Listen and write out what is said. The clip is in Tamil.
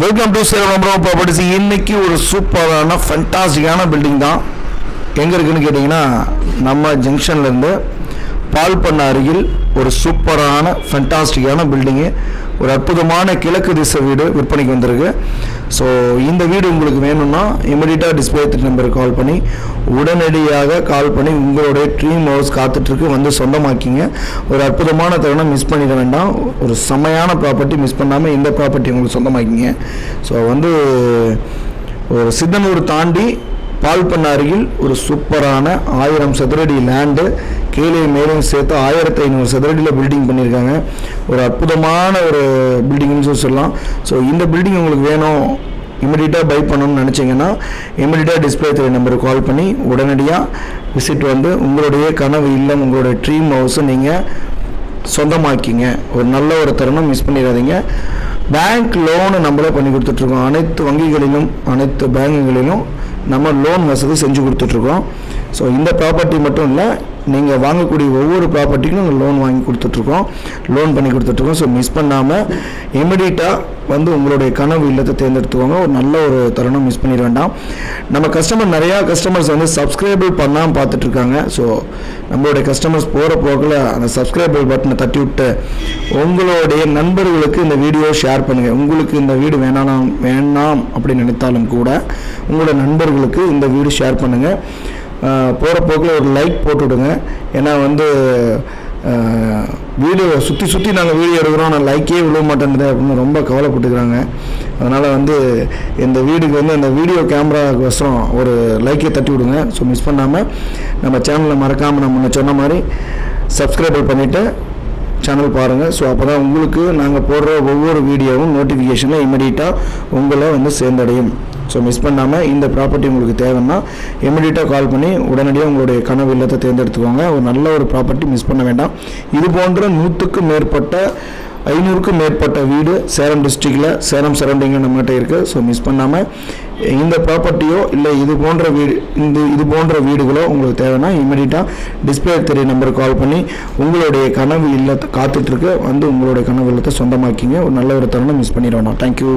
வெல்கம் டு சேலம் ப்ராப்பர்ட்டிஸ் இன்னைக்கு ஒரு சூப்பரான ஃபண்டாஸ்டிக்கான பில்டிங் தான். எங்கே இருக்குன்னு கேட்டிங்கன்னா நம்ம ஜங்ஷன்லேருந்து பால் பண்ண அருகில் ஒரு சூப்பரான ஃபண்டாஸ்டிக்கான பில்டிங்கு ஒரு அற்புதமான கிழக்கு திசை வீடு விற்பனைக்கு வந்திருக்கு. ஸோ இந்த வீடு உங்களுக்கு வேணும்னா இமிடியட்டாக டிஸ்பிளே நம்பருக்கு கால் பண்ணி உடனடியாக கால் பண்ணி உங்களுடைய ட்ரீம் ஹவுஸ் காத்துட்ருக்கு வந்து சொந்தமாக்கிங்க. ஒரு அற்புதமான தருணம் மிஸ் பண்ணிட வேண்டாம். ஒரு செம்மையான ப்ராப்பர்ட்டி மிஸ் பண்ணாமல் இந்த ப்ராப்பர்ட்டி உங்களுக்கு சொந்தமாக்கிங்க. ஸோ வந்து ஒரு சித்தனூர் தாண்டி பால் பண்ண அருகில் ஒரு சூப்பரான ஆயிரம் சதுரடி லேண்டு கீழே மேலும் சேர்த்து ஆயிரத்தி ஐநூறு சதுரடியில் பில்டிங் பண்ணியிருக்காங்க. ஒரு அற்புதமான ஒரு பில்டிங்னு சொல்லலாம். ஸோ இந்த பில்டிங் உங்களுக்கு வேணும் இமிடியட்டாக பை பண்ணணும்னு நினச்சிங்கன்னா இமிடியட்டாக டிஸ்பிளே தெரிய நம்பருக்கு கால் பண்ணி உடனடியாக விசிட் வந்து உங்களுடைய கனவு இல்லம் உங்களுடைய ட்ரீம் ஹவுஸை நீங்கள் சொந்தமாக்கிங்க. ஒரு நல்ல ஒரு தருணம் மிஸ் பண்ணிடாதீங்க. பேங்க் லோனு நம்மளே பண்ணி கொடுத்துட்ருக்கோம். அனைத்து வங்கிகளிலும் அனைத்து பேங்குகளிலும் நம்ம லோன் வசதி செஞ்சு கொடுத்துட்ருக்கோம். ஸோ இந்த ப்ராப்பர்ட்டி மட்டும் இல்லை நீங்கள் வாங்கக்கூடிய ஒவ்வொரு ப்ராப்பர்ட்டிக்கும் நாங்கள் லோன் வாங்கி கொடுத்துட்ருக்கோம். லோன் பண்ணி கொடுத்துட்ருக்கோம். ஸோ மிஸ் பண்ணாமல் இமிடியட்டாக வந்து உங்களுடைய கனவு இல்லத்தை தேர்ந்தெடுத்துக்கோங்க. ஒரு நல்ல ஒரு தருணம் மிஸ் பண்ணிட வேண்டாம். நம்ம கஸ்டமர் நிறையா கஸ்டமர்ஸ் வந்து சப்ஸ்கிரைபிள் பண்ணாமல் பார்த்துட்ருக்காங்க. ஸோ நம்மளுடைய கஸ்டமர்ஸ் போகிற போக்கில் அந்த சப்ஸ்கிரைபிள் பட்டனை தட்டி விட்டு உங்களுடைய நண்பர்களுக்கு இந்த வீடியோ ஷேர் பண்ணுங்கள் உங்களுக்கு இந்த வீடு வேணாம் வேணாம் அப்படின்னு நினைத்தாலும் கூட உங்களோட நண்பர்களுக்கு இந்த வீடு ஷேர் பண்ணுங்கள் போகிற போக்கில் ஒரு லைக் போட்டு விடுங்க ஏன்னா வந்து வீடியோ சுற்றி சுற்றி நாங்கள் வீடியோ எடுக்கிறோம். ஆனால் லைக்கே விழுவ மாட்டேங்குது அப்படின்னு ரொம்ப கவலைப்பட்டுக்கிறாங்க. அதனால் வந்து இந்த வீடுக்கு வந்து அந்த வீடியோ கேமராக்கோசரம் ஒரு லைக்கே தட்டி விடுங்க. ஸோ மிஸ் பண்ணாமல் நம்ம சேனலை மறக்காமல் நம்ம முன்ன சொன்ன மாதிரி சப்ஸ்கிரைபர் பண்ணிவிட்டு சேனல் பாருங்கள் ஸோ அப்போ தான் உங்களுக்கு நாங்கள் போடுற ஒவ்வொரு வீடியோவும் நோட்டிஃபிகேஷனில் இமீடியட்டாக உங்களை வந்து சேர்ந்தடையும். ஸோ மிஸ் பண்ணாமல் இந்த ப்ராப்பர்ட்டி உங்களுக்கு தேவைன்னா இமிடியேட்டாக கால் பண்ணி உடனடியாக உங்களுடைய கனவு இல்லத்தை தேர்ந்தெடுத்துக்கோங்க. ஒரு நல்ல ஒரு ப்ராப்பர்ட்டி மிஸ் பண்ண வேண்டாம். இது போன்ற நூற்றுக்கும் மேற்பட்ட ஐநூறுக்கும் மேற்பட்ட வீடு சேலம் டிஸ்ட்ரிக்டில் சேலம் சரௌண்டிங்கில் நம்மகிட்ட இருக்குது ஸோ மிஸ் பண்ணாமல் இந்த ப்ராப்பர்ட்டியோ இல்லை இது போன்ற வீடு இந்த இது போன்ற வீடுகளோ உங்களுக்கு தேவைன்னா இமீடியட்டாக டிஸ்பிளே தெரிய நம்பருக்கு கால் பண்ணி உங்களுடைய கனவு இல்லத்தை காத்துட்ருக்கு வந்து உங்களுடைய கனவு இல்லத்தை சொந்தமாக்கிங்க. ஒரு நல்ல ஒரு தருணம் மிஸ் பண்ணிட தேங்க்யூ